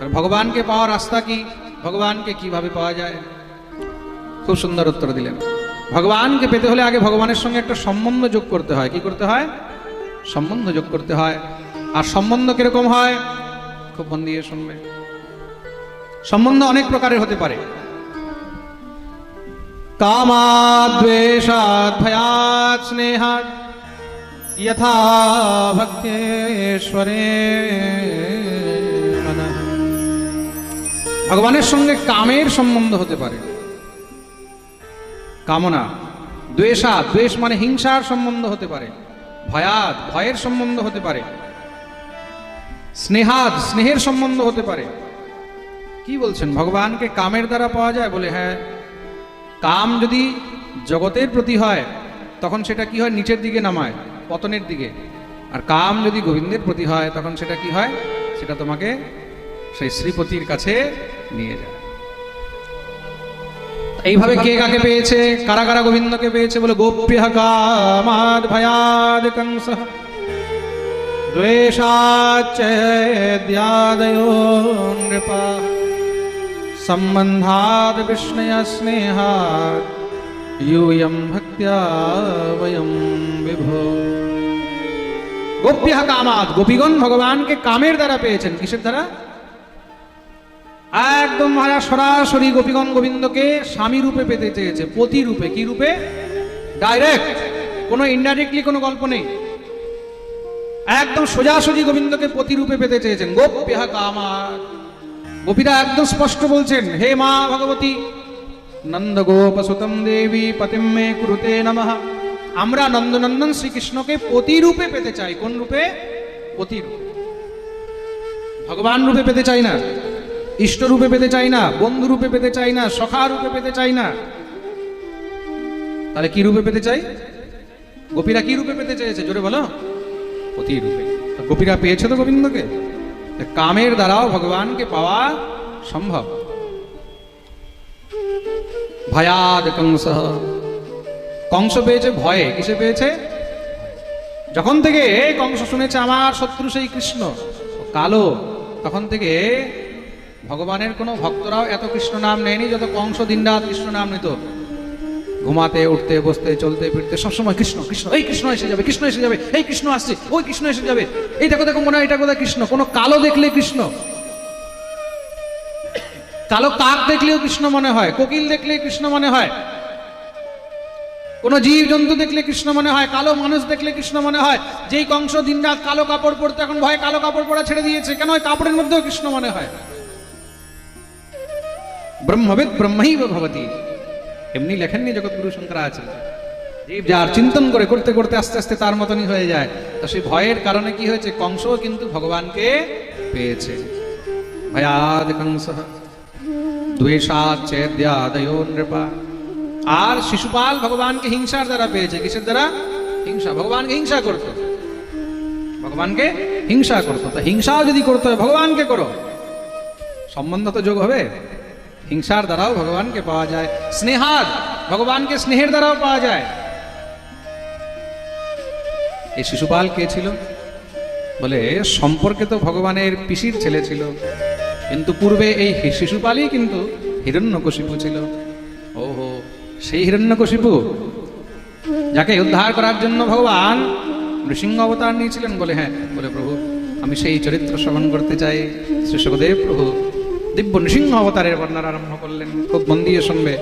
আর ভগবানকে পাওয়ার রাস্তা কি? ভগবানকে কীভাবে পাওয়া যায়? খুব সুন্দর উত্তর দিলেন। ভগবানকে পেতে হলে আগে ভগবানের সঙ্গে একটা সম্বন্ধ যোগ করতে হয়। কি করতে হয়? সম্বন্ধ যোগ করতে হয়। আর সম্বন্ধ কীরকম হয়? খুব মন দিয়ে শুনবে। সম্বন্ধ অনেক প্রকারের হতে পারে। কামাদ্বেষাৎ ভয়াৎ ভক্তেশ্বরে। ভগবানের সঙ্গে কামের সম্বন্ধ হতে পারে। কামনা দ্বেষা দ্বেষ মানে হিংসার সম্বন্ধ হতে পারে। ভয়াত ভয়ের সম্বন্ধ হতে পারে। স্নেহাদ, স্নেহের সম্বন্ধ হতে পারে। কি বলছেন? ভগবানকে কামের দ্বারা পাওয়া যায় বলে হ্যাঁ। কাম যদি জগতের প্রতি হয়, তখন সেটা কি হয়? নিচের দিকে নামায়, পতনের দিকে। আর কাম যদি গোবিন্দের প্রতি হয়, তখন সেটা কি হয়? সেটা তোমাকে সেই শ্রীপতির কাছে নিয়ে যায়। এইভাবে কে কাকে পেয়েছে? কারা কারা গোবিন্দকে পেয়েছে বলে গোপ্য কামাদ ভয়াদ কংস। সম্বন্ধাদ বিষ্ণয় স্নেহাত यूयम ভক্ত্যা বয়ম বিভো। গোপ্য কামাদ, গোপীগণ ভগবানকে কামের দ্বারা পেয়েছেন। কিসের দ্বারা? একদম মহারাজ সরাসরি গোপীগণ গোবিন্দকে স্বামী রূপে পেতে চেয়েছে। পতি রূপে, কি রূপে? ডাইরেক্ট কোনো ইনডাইরেক্টলি কোনো গল্প নেই। একদম সোজাসুজি গোবিন্দকে পতি রূপে পেতে চেয়েছেন। গোপ্য কামাত গোপীরা একদম স্পষ্ট বলছেন, হে মা ভগবতী, নন্দগোপসুতম দেবী পতিম মে কুরুতে নমঃ। আমরা নন্দনন্দন শ্রীকৃষ্ণকে পতি রূপে পেতে চাই। কোন রূপে? পতি রূপে। ভগবান রূপে পেতে চাই না। ইষ্ট রূপে পেতে চাই না বন্ধু রূপে পেতে চাই না সখা রূপে পেতে চাই না। তাহলে কি রূপে পেতে চাই? গোপীরা কি রূপে পেতে চেয়েছে? জোরে বলো। পতি রূপে। গোপীরা পেয়েছে তো গোবিন্দকে? কামের দ্বারাও ভগবানকে পাওয়া সম্ভব। ভয়াদ কংস। কংস পেয়েছে ভয়ে। কিসে পেয়েছে? যখন থেকে কংস শুনেছে আমার শত্রু সেই কৃষ্ণ কালো, তখন থেকে ভগবানের কোনো ভক্তরাও এত কৃষ্ণ নাম নেয়নি যত কংস দিনরাত কৃষ্ণ নাম নিত। ঘুমাতে, উঠতে, বসতে, চলতে, ফিরতে, সবসময় কৃষ্ণ কৃষ্ণ, এই কৃষ্ণ এসে যাবে, কৃষ্ণ এসে যাবে, এই কৃষ্ণ আসছে, ওই কৃষ্ণ এসে যাবে। এই দেখো দেখো, মনে হয় এটা কোথায় কৃষ্ণ, কোনো কালো দেখলে কৃষ্ণ। কালো কাক দেখলেও কৃষ্ণ মনে হয়, কোকিল দেখলে কৃষ্ণ মনে হয়, কোন জীব জন্তু দেখলে কৃষ্ণ মনে হয়, কালো মানুষ দেখলে কৃষ্ণ মনে হয়, যেই কংস দিনরাত কালো কাপড় পরতে এখন ভয় কালো কাপড় পরা ছেড়ে দিয়েছে, কেন কাপড়ের মধ্যেও কৃষ্ণ মনে হয়? ব্রহ্মবিদ ব্রহ্মই ভবতী এমনি লেখেননি জগৎগুরু শঙ্করাচার্য। জীব যার চিন্তন করে করতে করতে আস্তে আস্তে তার মতনই হয়ে যায়। তো সেই ভয়ের কারণে কি হয়েছে? কংস কিন্তু ভগবানকে পেয়েছে। ভয়াদ কংস দ্বেষাচ্ছেদ্যাদয়ো নৃপা। আর শিশুপাল ভগবানকে হিংসার দ্বারা পেয়েছে। কিসের দ্বারা? হিংসা। ভগবানকে হিংসা করত। ভগবানকে হিংসা করতো। তা হিংসাও যদি করতে হয়, ভগবানকে করো। সম্বন্ধ তো যোগ হবে। হিংসার দ্বারাও ভগবানকে পাওয়া যায় স্নেহাদ ভগবানকে স্নেহের দ্বারাও পাওয়া যায়। এই শিশুপাল কে ছিল? বলে, সম্পর্কে তো ভগবানের পিসির ছেলে ছিল, কিন্তু পূর্বে এই শিশুপালই কিন্তু হিরণ্যকশিপু ছিল। ওহো, সেই হিরণ্যকশিপু, যাকে উদ্ধার করার জন্য ভগবান নৃসিংহ অবতার নিয়েছিলেন বলে হ্যাঁ বলে প্রভু, আমি সেই চরিত্র শ্রবণ করতে চাই। শ্রী সুখদেব প্রভু দিব্য নৃসিংহ অবতারের বর্ণনা আরম্ভ করলেন। খুব মন দিয়ে শুনবে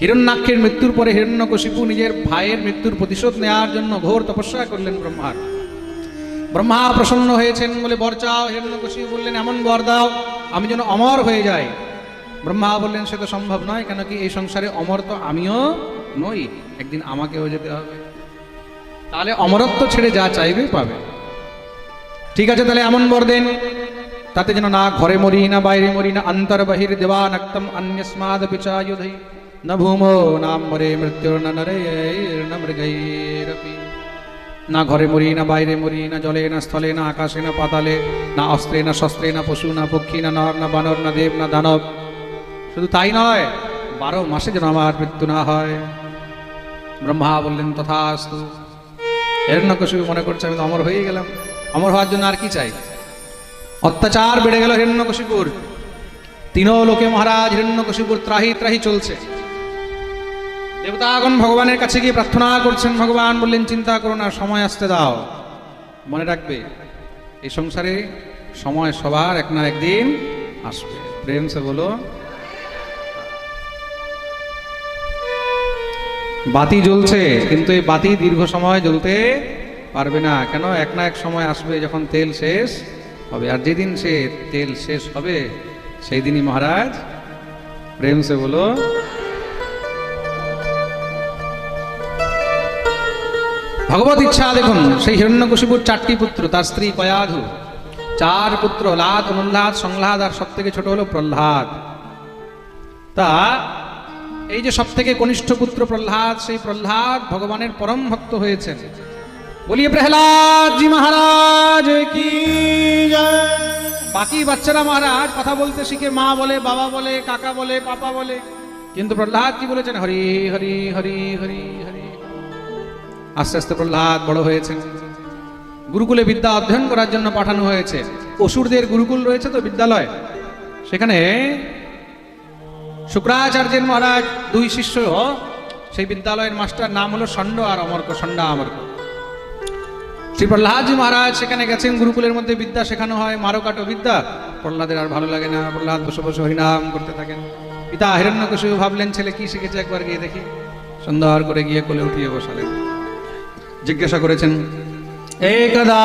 হিরণ্যাক্ষের মৃত্যুর পরে হিরণ্যকশিপু নিজের ভাইয়ের মৃত্যুর প্রতিশোধ নেওয়ার জন্য ঘোর তপস্যা করলেন ব্রহ্মার। ব্রহ্মা প্রসন্ন হয়েছেন বলে বর চাও। হিরণ্যকশিপু বললেন, এমন বর দাও, আমি যেন অমর হয়ে যাই। ব্রহ্মা বললেন, সে তো সম্ভব নয়, কেন কি এই সংসারে অমর তো আমিও নই, একদিন আমাকেও যেতে হবে। তাহলে অমরত্ব ছেড়ে যা চাইবে, পাবে। ঠিক আছে, তাহলে এমন বর দেন। তাতে যেন না ঘরে মরি, না বাইরে মরি, না অন্তর বহির দেবানক্তম অন্যস্মাদ পিচায়ুধৈ ন ভূমো নাম মরে মৃত্যুর, ন নরে ন মৃগৈরপি। না ঘরে মরি, না বাইরে মরি, না জলে, না স্থলে, না আকাশে, না পাতালে, না অস্ত্রে, না শস্ত্রে, না পশু, না পক্ষী, না নর, না বানর, না দেব, না দানব। শুধু তাই নয়, বারো মাসে যেন আমার মৃত্যু না হয়। ব্রহ্মা বললেন, তথাস্তু। হিরণ্যকশিপু মনে করছে, আমি তো অমর হয়ে গেলাম। অমর হওয়ার জন্য আর কি চাই? অত্যাচার বেড়ে গেল হিরণ্যকশিপুর। তিনও লোকে মহারাজ হিরণ্যকশিপুর ত্রাহি ত্রাহি চলছে। দেবতাগণ ভগবানের কাছে গিয়ে প্রার্থনা করছেন, ভগবান বললেন, চিন্তা করো না, সময় আসতে দাও। মনে রাখবে, এই সংসারে সময় সবার এক না একদিন আসবে। প্রেম সে বলো। বাতি জ্বলছে, কিন্তু এই বাতি দীর্ঘ সময় জ্বলতে পারবে না। কেন? এক না এক সময় আসবে যখন তেল শেষ হবে। আর যেদিন সে তেল শেষ হবে সেই দিনই মহারাজ প্রেম সে বলো, ভগবত ইচ্ছা দেখুন, সেই হিরণ্যকশিপুর চারটি পুত্র, তার স্ত্রী কয়াধু। চার পুত্র, লাদ, অনুল্লাদ, সংলাদ, আর সব থেকে ছোট হলো প্রহ্লাদ। তা, এই যে সব থেকে কনিষ্ঠ পুত্র প্রহ্লাদ, সেই প্রহ্লাদ ভগবানের পরম ভক্ত হয়েছেন। বলিয়ে প্রহ্লাদ জি মহারাজ কি বাকি বাচ্চারা মহারাজ কথা বলতে শিখে মা বলে বাবা বলে কাকা বলে পাপা বলে। কিন্তু প্রহ্লাদ কি বলেছেন হরি হরি হরি হরি হরি। আস্তে আস্তে প্রহ্লাদ বড় হয়েছেন। গুরুকুলে বিদ্যা অধ্যয়ন করার জন্য পাঠানো হয়েছে। অসুরদের গুরুকুল রয়েছে তো বিদ্যালয়। সেখানে শুক্রাচার্যের মহারাজ দুই শিষ্য সেই বিদ্যালয়ের মাস্টার নাম হলো ষণ্ড আর অমর্ক ষণ্ডা অমর্ক। শ্রী প্রহ্লাদজি মহারাজ, সেখানে গেছেন, গুরুকুলের মধ্যে বিদ্যা শেখানো হয়, মারকাটো বিদ্যা। প্রহ্লাদের আর ভালো লাগে না, প্রহ্লাদ, বসে বসে, হরিনাম করতে থাকেন। পিতা হিরণ্যকশিপু ভাবলেন, ছেলে কি শিখেছে একবার গিয়ে দেখি? সুন্দর করে গিয়ে কোলে উঠিয়ে বসালেন। জিজ্ঞাসা করেছেন একদা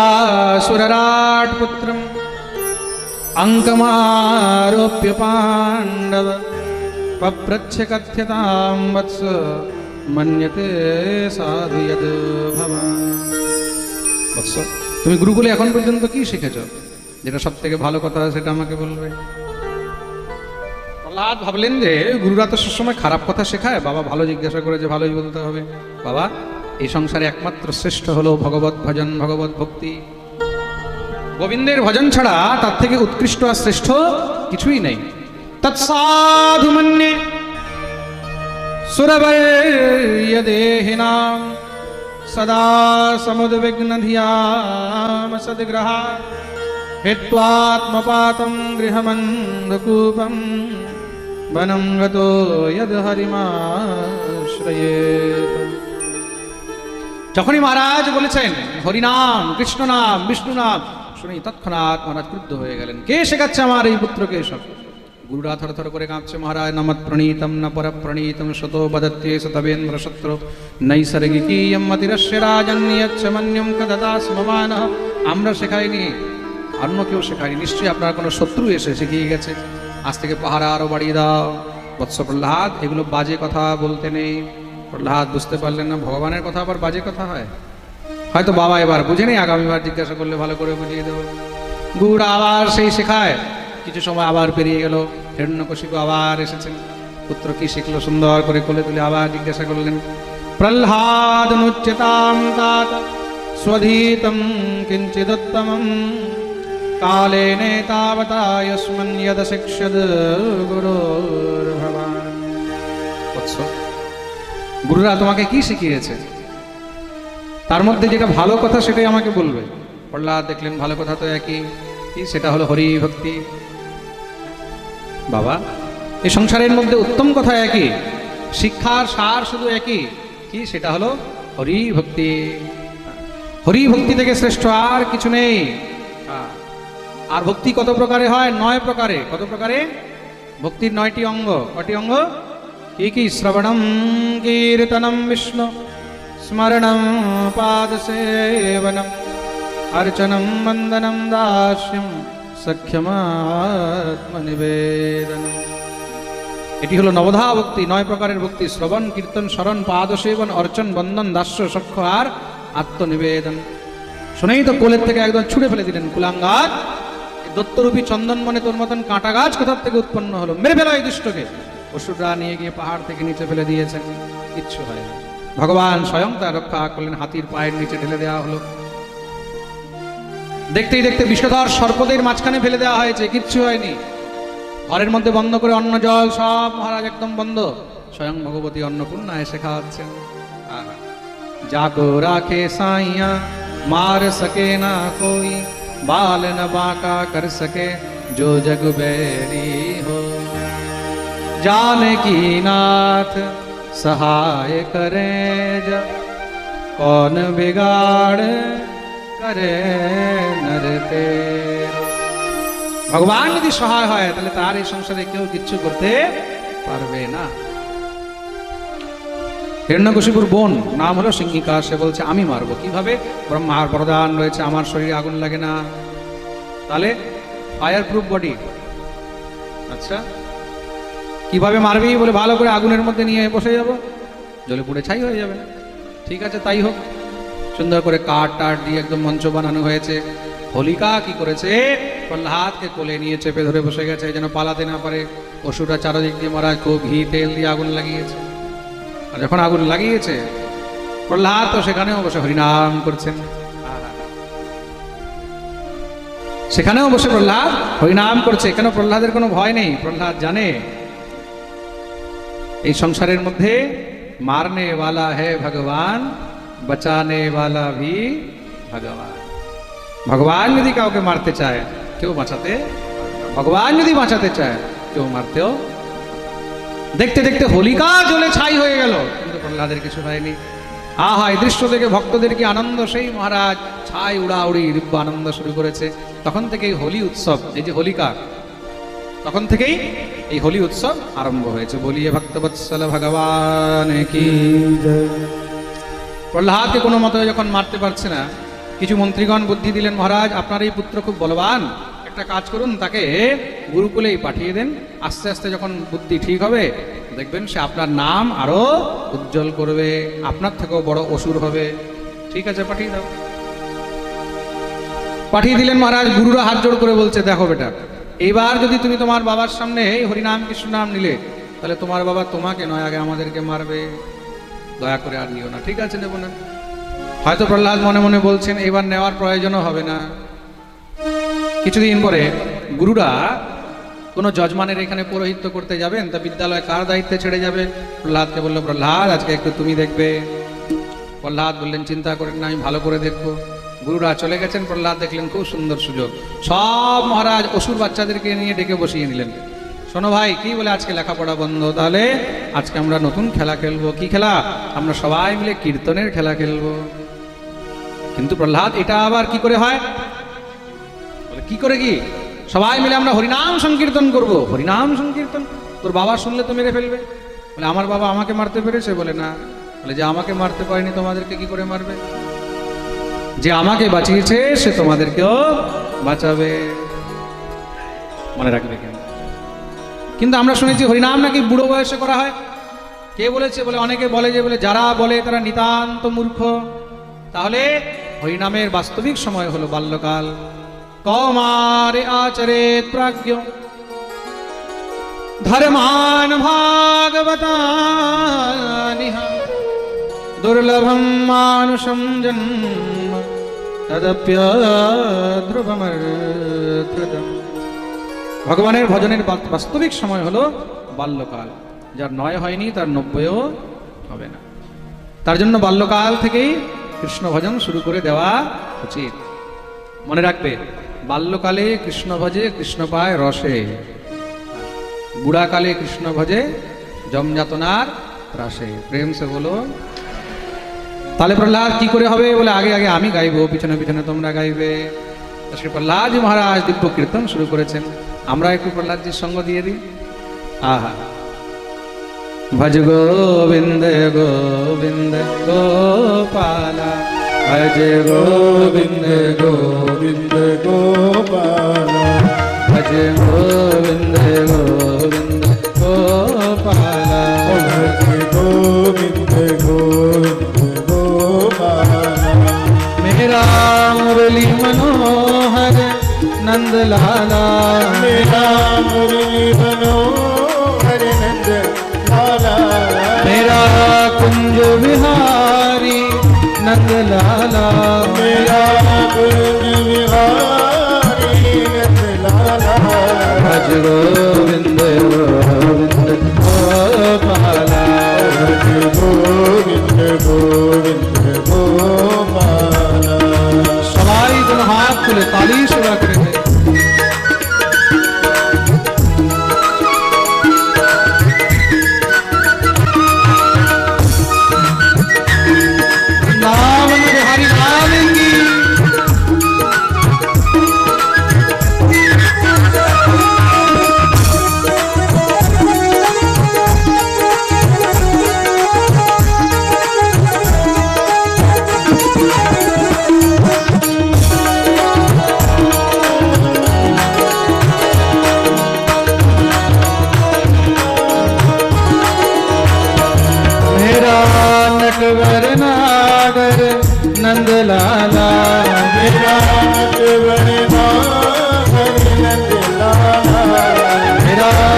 সুররাট পুত্রম অঙ্কমারোপ্য পাণ্ডব পপ্রচ্ছ কথ্যতাম বৎস, মন্যতে সাধু ভবান। বৎস তুমি গুরুকুলে এখন পর্যন্ত কি শিখেছ? যেটা সব থেকে ভালো কথা সেটা আমাকে বলবে। প্রহ্লাদ ভাবলেন যে গুরুরা তো সবসময় খারাপ কথা শেখায়, বাবা ভালো জিজ্ঞাসা করে যে ভালোই বলতে হবে। বাবা, এই সংসারে একমাত্র শ্রেষ্ঠ হলো ভগবত ভজন, ভগবত ভক্তি। গোবিন্দের ভজন ছাড়া তার থেকে উৎকৃষ্ট আর শ্রেষ্ঠ কিছুই নেই। তৎসাধু মন্যে সুরবর্যদেহিনাম সদা সমুদ্বিগ্ন ধিয়াম সদ্গ্রহা হেত্বাত্মপাতম গৃহমন্ধকূপম বনম গতো যখনই মহারাজ বলেছেন হরিনাম কৃষ্ণ নাম বিষ্ণু নাম শুনে তৎক্ষণাৎ মহারাজ ক্রুদ্ধ হয়ে গেলেন কে শেখাচ্ছে আমার এই পুত্রকে সব গুরুরা থর করে প্রণীতম ন পর প্রণীতম শতো বদত্যে সতবেন্দ্র শত্র নৈসর্গিকীয়ম মতিরস্য রাজন্যচ্ছ মন্যম কদদাস মমান আমরা শেখাইনি, অন্য কেউ শেখায়নি। নিশ্চয়ই আপনার কোনো শত্রু এসে শিখিয়ে গেছে। আজ থেকে পাহারা আরও বাড়িয়ে দাও। বৎস প্রহ্লাদ, এগুলো বাজে কথা বলতে নেই। প্রহ্লাদ, বুঝতে পারলেন না, ভগবানের কথা আবার বাজে কথা হয়? হয়তো বাবা এবার বুঝে নেই, আগামীবার জিজ্ঞাসা করলে ভালো করে বুঝিয়ে দেবো। গুড় আবার সেই শেখায়। কিছু সময় আবার পেরিয়ে গেল। হিরণ্যকশিপু আবার এসেছেন। পুত্র কি শিখলো সুন্দর করে কোলে তুলে আবার জিজ্ঞাসা করলেন প্রহ্লাদ মুচ্যতাম তাত স্বধীতম কিঞ্চিদুত্তমম? কালেন তাবতা যস্মন যদ শিক্ষদ গুরুর ভগবান গুরুরা তোমাকে কি শিখিয়েছে? তার মধ্যে যেটা ভালো কথা সেটাই আমাকে বলবে। প্রহ্লাদ দেখলেন, ভালো কথা তো একই। সেটা হলো হরি ভক্তি বাবা এই সংসারের মধ্যে উত্তম কথা একই শিক্ষার সার শুধু একই কি সেটা হলো হরি ভক্তি হরি ভক্তি থেকে শ্রেষ্ঠ আর কিছু নেই হ্যাঁ। আর ভক্তি কত প্রকারে হয় নয় প্রকারে কত প্রকারে ভক্তির নয়টি অঙ্গ কটি অঙ্গ কি কি শ্রবণম কীর্তনম বিষ্ণু স্মরণম পাদসেবনম अर्चनं वन्दनं दास्यं এটি হলো নবধা ভক্তি নয় প্রকারের ভক্তি, শ্রবণ, কীর্তন, স্মরণ, পাদসেবন, অর্চন, বন্দন, দাস্য, সখ্য আর আত্মনিবেদন। শুনেই তো কোলের থেকে একদম ছুঁড়ে ফেলে দিলেন কুলাঙ্গার। দত্তরূপী চন্দন মনে তোর মতন কাঁটা গাছ কোথার থেকে উৎপন্ন হলো? মেরে ফেলো এই দুষ্টকে। অসুররা নিয়ে গিয়ে পাহাড় থেকে নিচে ফেলে দিয়েছেন। কিচ্ছু হয় ভগবান স্বয়ং তার রক্ষা করলেন, হাতির পায়ের নিচে ঢেলে দেওয়া হলো। দেখতেই দেখতে বিষধর সর্পদের মাঝখানে ফেলে দেওয়া হয়েছে কিচ্ছু হয়নি ঘরের মধ্যে বন্ধ করে অন্ন জল সব মহারাজ একদম বন্ধ স্বয়ং ভগবতী অন্নপূর্ণা এসে খাওয়াচ্ছেন আহা। যাকো রাখে সাইয়া মার সকে না কই बाल न बाका कर सके जो जग बैरी हो जानकी नाथ सहाय करें जब कौन बिगाड़ करे নর তেরো ভগবান যদি সহায় হয়, তাহলে তার এই সংসারে কেউ কিচ্ছু করতে পারবে না। হিরণ্যকশিপুর বোন, নাম হলো সিংহিকা। সে বলছে, আমি মারবো। কীভাবে? ব্রহ্মার প্রদান রয়েছে। আমার শরীরে আগুন লাগে না। তাহলে ফায়ার প্রুফ বডি আচ্ছা কীভাবে মারবি বলে ভালো করে আগুনের মধ্যে নিয়ে বসে যাব? জলে পুড়ে ছাই হয়ে যাবে। ঠিক আছে, তাই হোক। সুন্দর করে কাঠ টাট দিয়ে একদম মঞ্চ বানানো হয়েছে। হোলিকা কি করেছে? প্রহ্লাদকে কোলে নিয়ে চেপে ধরে বসে গেছে যেন পালাতে না পারে। অসুরা চারদিক দিয়ে মারা খুব ঘি তেল দিয়ে আগুন লাগিয়েছে। আর যখন আগুন লাগিয়েছে প্রহ্লাদ তো সেখানেও বসে হরিনাম করছেন। সেখানেও বসে প্রহ্লাদ হরিনাম করছে। কেন প্রহ্লাদের কোনো ভয় নেই? প্রহ্লাদ জানে। এই সংসারের মধ্যে মারনে ওয়ালা হে ভগবান বচানে ওয়ালা ভি ভগবান ভগবান যদি কাউকে মারতে চায় কেউ বাঁচাতে ভগবান যদি বাঁচাতে চায় কেউ মারতেও দেখতে দেখতে হোলিকা জলে ছাই হয়ে গেল কিন্তু প্রহ্লাদের কিছু হয়নি আহা এই দৃশ্য থেকে ভক্তদের কি আনন্দ সেই মহারাজ ছাই উড়াউড়ি দিব্য আনন্দ শুরু করেছে তখন থেকেই হোলি উৎসব এই যে হোলিকা তখন থেকেই এই হোলি উৎসব আরম্ভ হয়েছে বলিয়ে ভক্তবৎসল ভগবান কি প্রহ্লাদকে কোনো মতে যখন মারতে পারছে না, কিছু মন্ত্রীগণ বুদ্ধি দিলেন, মহারাজ, আপনার এই পুত্র খুব বলবান। একটা কাজ করুন, তাকে গুরুকুলেই পাঠিয়ে দেন। আস্তে আস্তে যখন বুদ্ধি ঠিক হবে, দেখবেন সে আপনার নাম আরও উজ্জ্বল করবে, আপনার থেকেও বড় অসুর হবে। ঠিক আছে, পাঠিয়ে দাও। পাঠিয়ে দিলেন মহারাজ, গুরুরা হাত জোড় করে বলছে, দেখো বেটা এইবার যদি তুমি তোমার বাবার সামনে হরিনাম কৃষ্ণ নাম নিলে, তাহলে তোমার বাবা তোমাকে নয়, আগে আমাদেরকে মারবে। দয়া করে আর নিও না। ঠিক আছে, নেব না। হয়তো প্রহ্লাদ মনে মনে বলছেন, এবার নেওয়ার প্রয়োজনও হবে না। কিছুদিন পরে গুরুরা কোনো যজমানের এখানে পৌরোহিত্য করতে যাবেন, তা বিদ্যালয় কার দায়িত্বে ছেড়ে যাবে? প্রহ্লাদকে বলল, প্রহ্লাদ, আজকে একটু তুমি দেখবে। প্রহ্লাদ বললেন, চিন্তা করেন না, আমি ভালো করে দেখব। গুরুরা চলে গেছেন, প্রহ্লাদ দেখলেন, খুব সুন্দর সুযোগ। সব মহারাজ অসুর বাচ্চাদেরকে নিয়ে ডেকে বসিয়ে নিলেন। শোনো ভাই, কি বলে আজকে লেখাপড়া বন্ধ? তাহলে আজকে আমরা নতুন খেলা খেলব। কি খেলা? আমরা সবাই মিলে কীর্তনের খেলা খেলব। কিন্তু প্রহ্লাদ, এটা আবার কি করে হয়? বলে, কি করে কি? সবাই মিলে আমরা হরিনাম সংকীর্তন করব। হরিনাম সংকীর্তন? তোর বাবা শুনলে তো মেরে ফেলবে। বলে, আমার বাবা আমাকে মারতে পেরেছে? বলে, না। বলে, যে আমাকে মারতে পারেনি তোমাদেরকে কি করে মারবে? যে আমাকে বাঁচিয়েছে, সে তোমাদেরকেও বাঁচাবে। মনে রাখবে কেন? কিন্তু আমরা শুনেছি হরিনাম নাকি বুড়ো বয়সে করা হয়। কে বলেছে? বলে অনেকে বলে যে, বলে যারা বলে তারা নিতান্ত মূর্খ। তাহলে হরিনামের বাস্তবিক সময় হলো বাল্যকাল। কৌমারে আচরে প্রাজ্ঞ। ধর্মান ভাগবতানিহ। দুর্লভম মানুষম জন্ম। তদপ্য তদপ্যধ্রুবমর্ধৃতম ভগবানের ভজনের বাস্তবিক সময় হলো বাল্যকাল। যার নয় হয়নি, তার নব্বইও হবে না। তার জন্য বাল্যকাল থেকেই কৃষ্ণ ভজন শুরু করে দেওয়া উচিত। মনে রাখবে, বাল্যকালে কৃষ্ণ ভজে কৃষ্ণ পায় রসে। বুড়াকালে কৃষ্ণ ভজে জমযাতনার রাসে। প্রেম সে বলো তাহলে প্রহ্লাদ কি করে হবে বলে আগে আগে আমি গাইবো, পিছনে পিছনে তোমরা গাইবে। শ্রী প্রহ্লাদজি মহারাজ দিব্য কীর্তন শুরু করেছেন। আমরা একটু প্রহ্লাদজির সঙ্গ দিয়ে দিই। আহা। ভজ গোবিন্দ গোবিন্দ গোপালা। ভজ গোবিন্দ গোবিন্দ গোপালা। ভজ গোবিন্দ গোবিন্দ গোপালা। ভজ গোবিন্দ গোবিন্দ গোপালা। মেরা মুরলী মনোহর। नंद लाला मेरा मुरली बनो हरे नंद लाला। मेरा कुंज बिहारी नंद लाला मेरा कुंज विहारी नंद लाला भज सागर नंदलाला विराट वन सागर नंदलाला। विराट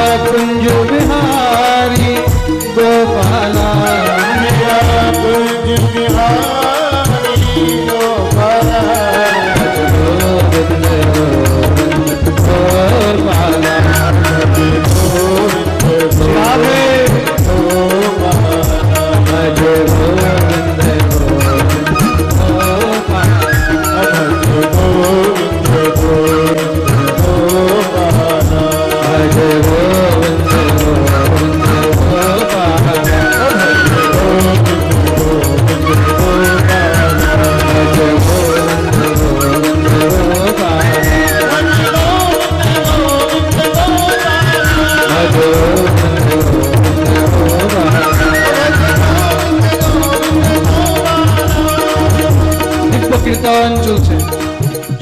কীর্তন চলছে।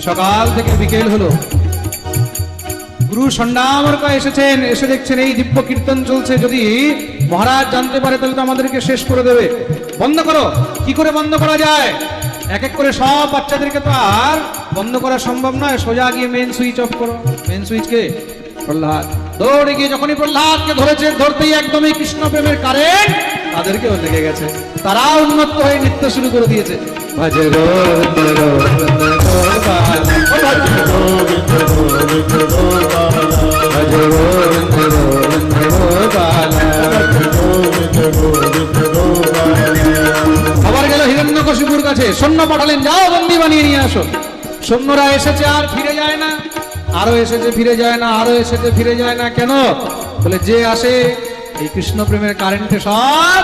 সকাল থেকে বিকেল হলো। গুরু সন্ডামরকা এসেছেন, এসে দেখছেন এই দিব্য কীর্তন চলছে। যদি মহারাজ জানতে পারে, তাহলে তো আমাদেরকে শেষ করে দেবে। বন্ধ করো। কি করে বন্ধ করা যায়? এক এক করে সব বাচ্চাদেরকে তো আর বন্ধ করা সম্ভব নয়। সোজা গিয়ে মেন সুইচ অফ করো। মেন সুইচকে প্রহ্লাদ। দৌড়ে গিয়ে যখনই প্রহ্লাদকে ধরেছে, ধরতেই একদমই কৃষ্ণ প্রেমের কারেন্ট তাদেরকেও লেগে গেছে। তারা উন্মত্ত হয়ে নৃত্য শুরু করে দিয়েছে। ভজ গোবিন্দ গোবিন্দ গোপাল আবার গেল হিরণ্যকশিপুর কাছে। সৈন্য পাঠালেন, যাও বন্দি বানিয়ে নিয়ে আসো। সৈন্যরা এসেছে, আর ফিরে যায় না। আরও এসেছে, ফিরে যায় না, আরও এসেছে, ফিরে যায় না। কেন? বলে, যে আসে, এই কৃষ্ণ প্রেমের কারেন্টে সব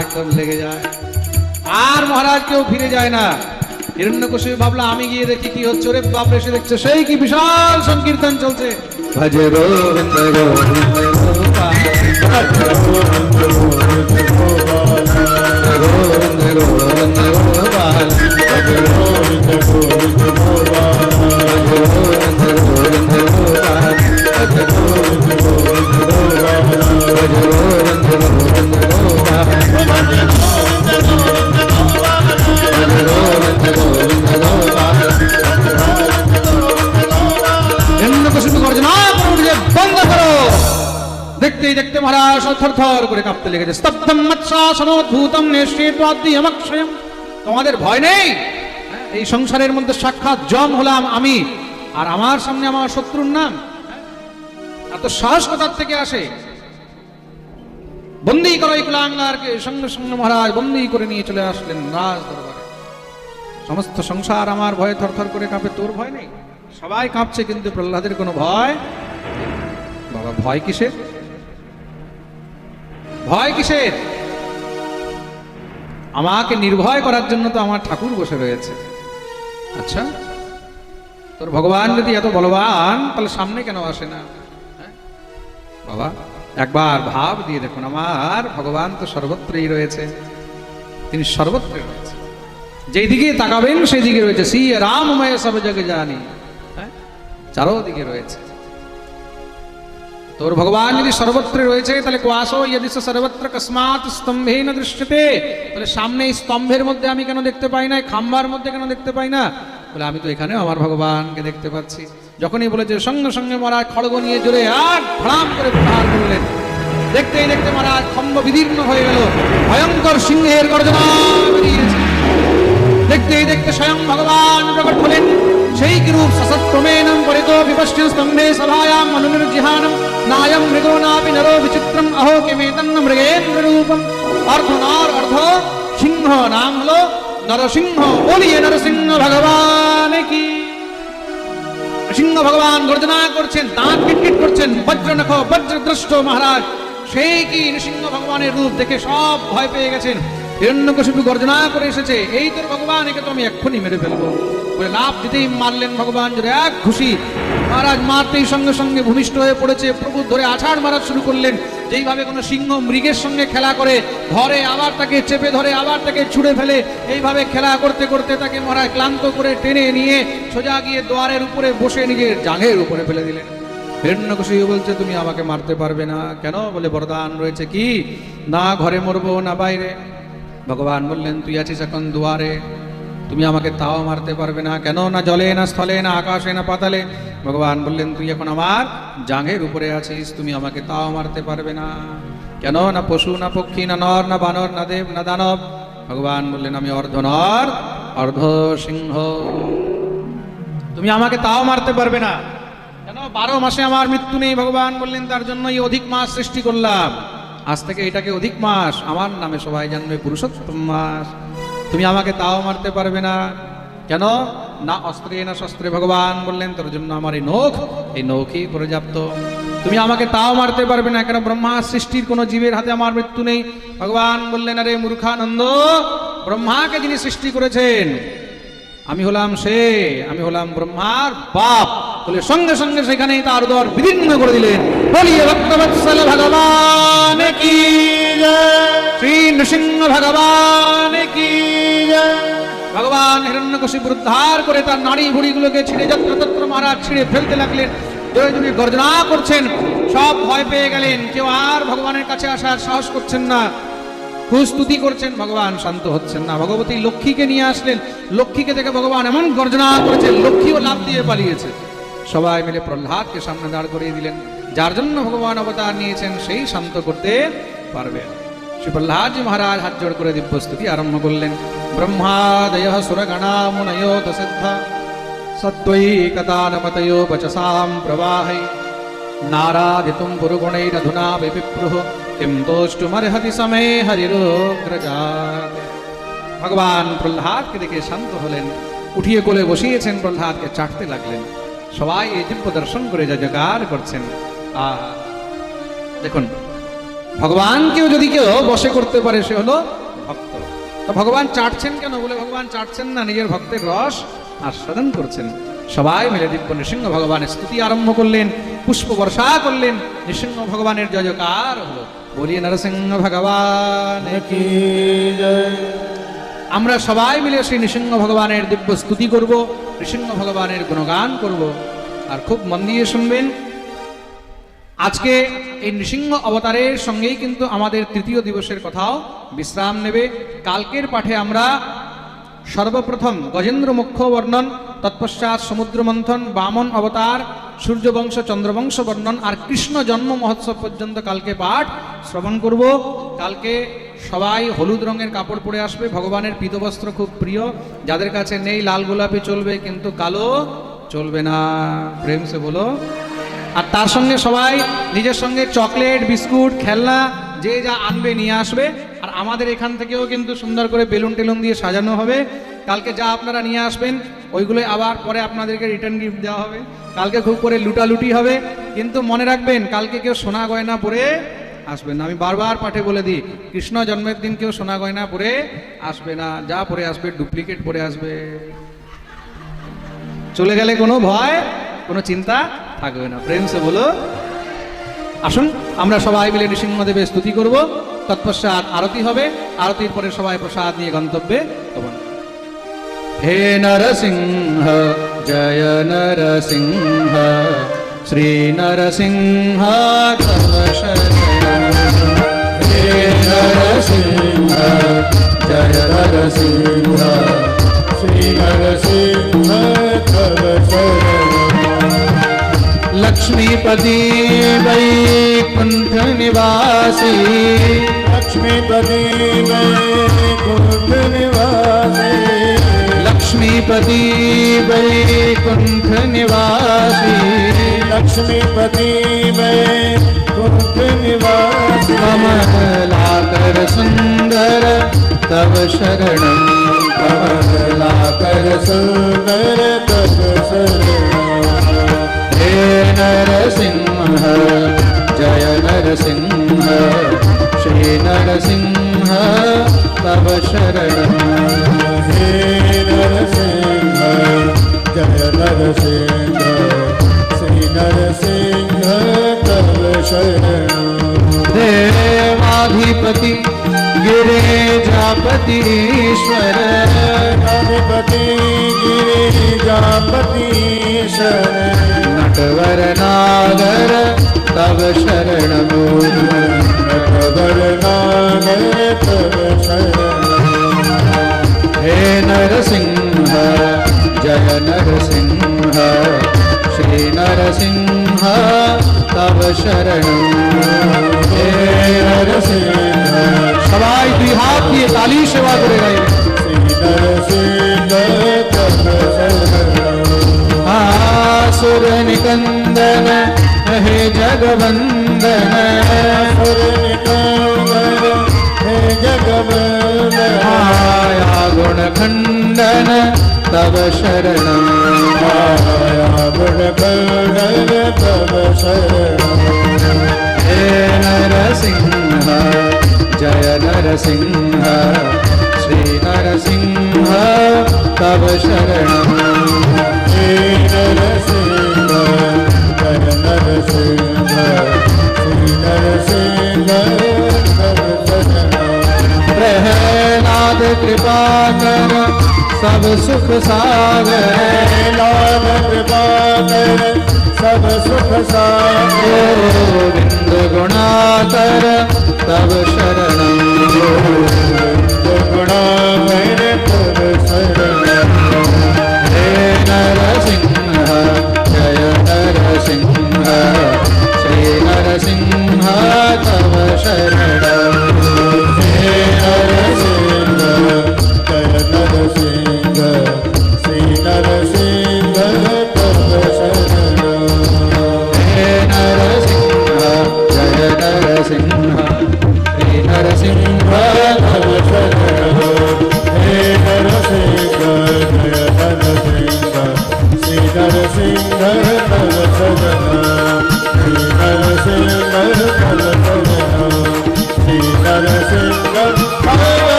একদম লেগে যায়। আর মহারাজ কেউ ফিরে যায় না হিরণ্যকশিপু ভাবলো আমি গিয়ে দেখি কি হচ্ছে ওরে বাপ এসে দেখছে সেই কি বিশাল সংকীর্তন চলছে ভজে গোবিন্দ তোমাদের ভয় নেই? এই সংসারের মধ্যে সাক্ষাৎ জম হলাম আমি, আর আমার সামনে আমার শত্রুর নাম। এত সাহস কোথার থেকে আসে? বন্দি করো এই সঙ্গে সঙ্গে মহারাজ বন্দি করে নিয়ে চলে আসলেন রাজ সমস্ত সংসার আমার ভয়ে থরথর করে কাঁপে, তোর ভয় নেই? সবাই কাঁপছে কিন্তু প্রহ্লাদের কোনো ভয়? বাবা, ভয় কিসের? ভয় কিসের? আমাকে নির্ভয় করার জন্য তো আমার ঠাকুর বসে রয়েছে। আচ্ছা তোর ভগবান যদি এত বলবান, তাহলে সামনে কেন আসে না? হ্যাঁ? বাবা, একবার ভাব দিয়ে দেখুন, আমার ভগবান তো সর্বত্রই রয়েছে। তিনি সর্বত্রই রয়েছে। যেই দিকে তাকাবেন সেই দিকে রয়েছে শ্রী রামময় সব জগে জানি। হ্যাঁ? চারোদিকে রয়েছে। তোর ভগবান যদি সর্বত্র রয়েছে, তাহলে কোয়াসো যদি সর্বত্র কসমাত স্তম্ভে না দৃশ্যতে। তাহলে সামনে এই স্তম্ভের মধ্যে আমি কেন দেখতে পাই না? খাম্বার মধ্যে কেন দেখতে পাই না? বলে, আমি তো এখানেও আমার ভগবানকে দেখতে পাচ্ছি। যখনই বলেছে, সঙ্গে সঙ্গে মহারাজ খড়গ নিয়ে জোরে আর ধড়াম করে প্রহার করলেন। দেখতেই দেখতে মহারাজ খম্ব বিদীর্ণ হয়ে গেল। ভয়ঙ্কর সিংহের গর্জনা বেরিয়েছে। দেখতেই দেখতে স্বয়ং ভগবান প্রকট হলেন। সেই কিরূপ সসত্রমেনম পরিতো বিপশ্য স্তম্ভে সভায়াম মনুনির্জিহানম, নায়ম মৃগো নাপি নরো বিচিত্রম অহো কিমেতন্ন মৃগেন্দ্র রূপম অর্ধ নর অর্ধ সিংহ নাম হলো নরসিংহ, বলিয়ে নরসিংহ ভগবান কি? সিংহ ভগবান গর্জনা করছেন, দাঁত কিটকিট করছেন, বজ্রনখ, বজ্রদ্রষ্ট মহারাজ। সেই কি নৃসিংহ ভগবানের রূপ দেখে সব ভয় পেয়ে গেছেন। হিরণ্যকশিপু গর্জনা করে এসেছে। এই তোর ভগবান একে তো আমি এক্ষুনি মেরে ফেলব। বলে লাভ দিতেই মারলেন ভগবান জোরে এক খুশি মহারাজ মারতেই সঙ্গে সঙ্গে ভূমিষ্ঠ হয়ে পড়েছে, প্রভু ধরে আছাড় মারা শুরু করলেন। যেইভাবে কোনো সিংহ মৃগের সঙ্গে খেলা করে, ধরে আবার তাকে চেপে ধরে আবার তাকে ছুঁড়ে ফেলে, এইভাবে খেলা করতে করতে তাকে মহারাজ ক্লান্ত করে টেনে নিয়ে সোজা গিয়ে দোয়ারের উপরে বসে নিজের জাঙের উপরে ফেলে দিলেন। হিরণ্যকশিপু বলছে, তুমি আমাকে মারতে পারবে না। কেন? বলে, বরদান রয়েছে কি? না ঘরে মরবো, না বাইরে। ভগবান বললেন, তুই আছিস এখন দুয়ারে? তুমি আমাকে তাও মারতে পারবে না। কেন? না জলে, না স্থলে, না আকাশে, না পাতালে? ভগবান বললেন, তুই এখন আমার জাঙের উপরে আছিস। তুমি আমাকে তাও মারতে পারবে না। কেন? না পশু, না পক্ষী, না নর, না বানর, না দেব, না দানব। ভগবান বললেন, আমি অর্ধ নর অর্ধ সিংহ। তুমি আমাকে তাও মারতে পারবে না। কেন? বারো মাসে আমার মৃত্যু নেই ভগবান বললেন, তার জন্যই অধিক মাস সৃষ্টি করলাম। আজ থেকে এটাকে অধিক মাস আমার নামে সবাই জানবে, পুরুষোত্তম মাস। তুমি আমাকে তাও মারতে পারবে না। কেন? না অস্ত্রে, না শস্ত্রে ভগবান বললেন, তোর জন্য আমার এই নখ, এই নখই পর্যাপ্ত। তুমি আমাকে তাও মারতে পারবে না, কেন? ব্রহ্মা সৃষ্টির কোনো জীবের হাতে আমার মৃত্যু নেই। ভগবান বললেন, আরে মূর্খানন্দ, ব্রহ্মাকে যিনি সৃষ্টি করেছেন আমি হলাম সে, আমি হলাম ব্রহ্মার বাপ। বলে সঙ্গে সঙ্গে সেখানেই তার দর বিদীর্ণ করে দিলেন। বলিয়ে ভক্তবৎসল ভগবান কি শ্রী নৃসিংহ ভগবান কি ভগবান হিরণ্যকশিপুর উদ্ধার করে তার নাড়ি ভুড়িগুলোকে ছিঁড়ে যত্র তত্র মহারাজ ছিঁড়ে ফেলতে লাগলেন। জোরে জোরে গর্জনা করছেন। সব ভয় পেয়ে গেলেন। কেউ আর ভগবানের কাছে আসার সাহস করছেন না। স্তুতি করছেন, ভগবান শান্ত হচ্ছেন না। ভগবতী লক্ষ্মীকে নিয়ে আসলেন। লক্ষ্মীকে দেখে ভগবান এমন গর্জনা করেছেন, লক্ষ্মীও লাভ দিয়ে পালিয়েছে। সবাই মিলে প্রহ্লাদকে সামনে দাঁড় করিয়ে দিলেন। যার জন্য ভগবান অবতার নিয়েছেন, সেই শান্ত করতে পারবেন শ্রী প্রহ্লাদজি মহারাজ হাত জোড় করে দিব্য স্তুতি আরম্ভ করলেন। ব্রহ্মাদয় সুরগণা মুনয় সিদ্ধ সত্ত্বৈকতানমতयो বচসাম প্রবাহৈ। নারাধিতুম পুরগুণৈরধুনা বিপিপ্রুহ কিম দোষ্টুমর্হতি সমে হরিরোগ্রজাত ভগবান প্রহ্লাদকে দেখে শান্ত হলেন উঠিয়ে কোলে বসিয়েছেন প্রহ্লাদকে চাটতে লাগলেন সবাই এই দিব্য দর্শন করে জয়কার করছেন আহ দেখুন ভগবানকেও যদি কেউ বসে করতে পারে সে হলো ভক্ত তো ভগবান চাটছেন কেন বলে ভগবান চাটছেন না নিজের ভক্তের রস আস্বাদন করছেন সবাই মিলে দিব্য নৃসিংহ ভগবানের স্তুতি আরম্ভ করলেন পুষ্প বর্ষা করলেন নৃসিংহ ভগবানের জয়কার হলো বলিয়ে নরসিংহ ভগবান। আমরা সবাই মিলে সেই নৃসিংহ ভগবানের দিব্য স্তুতি করব নৃসিংহ ভগবানের গুণগান করব আর খুব মন দিয়ে শুনবেন। আজকে এই নৃসিংহ অবতারের সঙ্গেই কিন্তু আমাদের তৃতীয় দিবসের কথাও বিশ্রাম নেবে। কালকের পাঠে আমরা সর্বপ্রথম গজেন্দ্র মুখ্য বর্ণন তৎপশ্চাৎ সমুদ্র মন্থন বামন অবতার সূর্যবংশ, চন্দ্রবংশ বর্ণন আর কৃষ্ণ জন্ম মহোৎসব পর্যন্ত কালকে পাঠ শ্রবণ করব। কালকে সবাই হলুদ রঙের কাপড় পরে আসবে। ভগবানের পীতবস্ত্র খুব প্রিয়। যাদের কাছে নেই, লাল গোলাপি চলবে, কিন্তু কালো চলবে না। প্রেম সে বলো। আর তার সঙ্গে সবাই নিজের সঙ্গে চকলেট, বিস্কুট, খেলনা, যে যা আনবে নিয়ে আসবে। আর আমাদের এখান থেকেও কিন্তু সুন্দর করে বেলুন টেলুন দিয়ে সাজানো হবে। কালকে যা আপনারা নিয়ে আসবেন ওইগুলো আবার পরে আপনাদেরকে রিটার্ন গিফট দেওয়া হবে। কালকে খুব করে লুটালুটি হবে, কিন্তু মনে রাখবেন, কালকে কেউ সোনা গয়না পরে আসবেন না। আমি বারবার পাঠে বলে দিই, কৃষ্ণ জন্মের দিন কেউ সোনা গয়না পরে আসবে না। যা পরে আসবে ডুপ্লিকেট পরে আসবে। চলে গেলে কোনো ভয়, কোনো চিন্তা থাকবে না। প্রেম সে বলো। আসুন, আমরা সবাই মিলে নৃসিংহদেবের স্তুতি করব। তৎপশ্চাৎ আরতি হবে। আরতির পরে সবাই প্রসাদ নিয়ে গন্তব্যে তখন हे नरसिंह, जय नरसिंह श्रीनरसिंह कलश हे नरसिंह, जय नरसिंह श्रीनरसिंह कलश लक्ष्मीपति वैकुंठ निवासी लक्ष्मीपति वैकुंठ निवासी। लक्ष्मीपति वैकुण्ठ निवासी लक्ष्मीपति वैकुण्ठ निवासे कमलाकर सुन्दर तव शरणं। कमलाकर सुन्दर तव शरणम् हे नरसिंह जय नरसिंह। श्री नरसिंह तव शरणं। नरसिंह श्री नरसिंह तब शरण देवाधिपति गिरिजापति ईश्वर। अधिपति गिरिजापति नटवर नागर तव शरण नटवर नागर तव शरण। हे नरसिंह जय नरसिंह श्री नरसिंह तब शरण। हे नरसिंह सवाई दुई हाथ की ताली सेवा करेगा ये। सुर निकंदन, हे जगवंदन। सुर निकंदन हे जगवंदन गुण खंडन तव शरणं। माया गुण तव शरणं हे नरसिंह जय नरसिंह श्री नरसिंह तव शरणं हे नरसिंह जय नरसिंह, श्री नरसिंह, तव शरणं। प्रहलाद कृपा कर सब सुख सागर। लाल कृपाकर सब सुख सागर। गोविंद गुणाकर तब शरण। गोविंद गुणाकर तब शरण हे नर सिंह जय नर सिंह श्री नर सिंह तब शरण।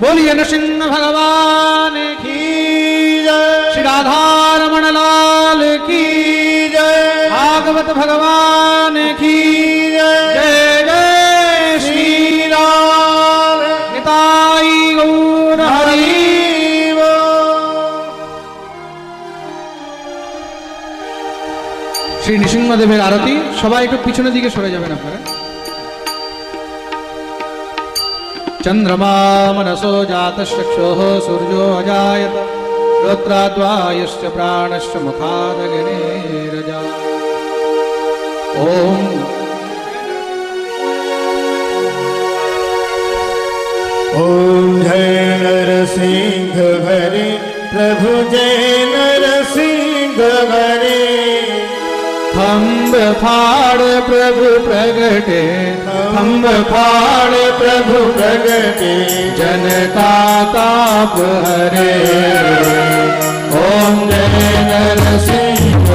बोलिए नृसिंह भगवान की श्री राधारमण लाल की जय। भागवत भगवान की जय। जय श्री राम। निताई गौर हरि श्री नृसिंह देव आरती। সবাই একটু পিছনের দিকে সরে যাবেন আপনারা चन्द्रमा मनसो जातश्चक्षुः सूर्यो अजायत श्रोत्राद्वायुश्च प्राणश्च मुखादग्नेरजा ॐ ओम जय नरसिंह हरे प्रभु जय नरसिंह हरे खम्ब फाड़ प्रभु प्रगटे खम्ब फाड़ प्रभु प्रगटे जनता ताप हरे। ओम जय नरसिंह